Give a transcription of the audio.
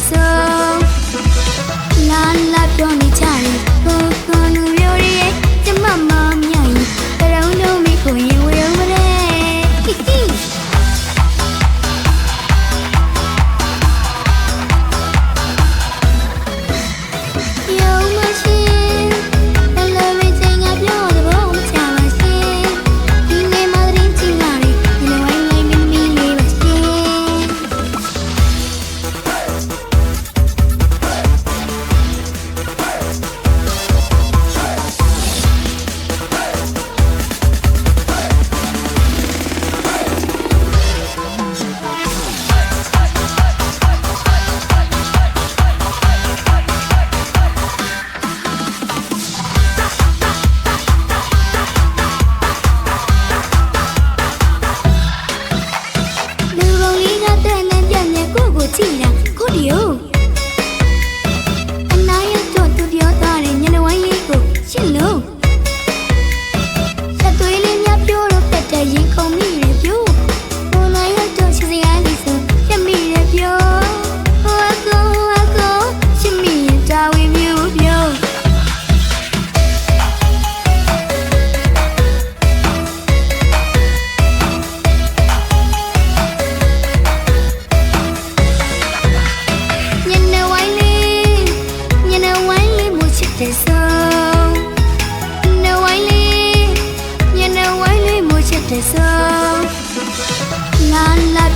So. တဲ့ဆုံးနှဝိုင်းလေးညနှဝိုင်းလေးမိုးချက်တဲ့ဆုံးလာလာ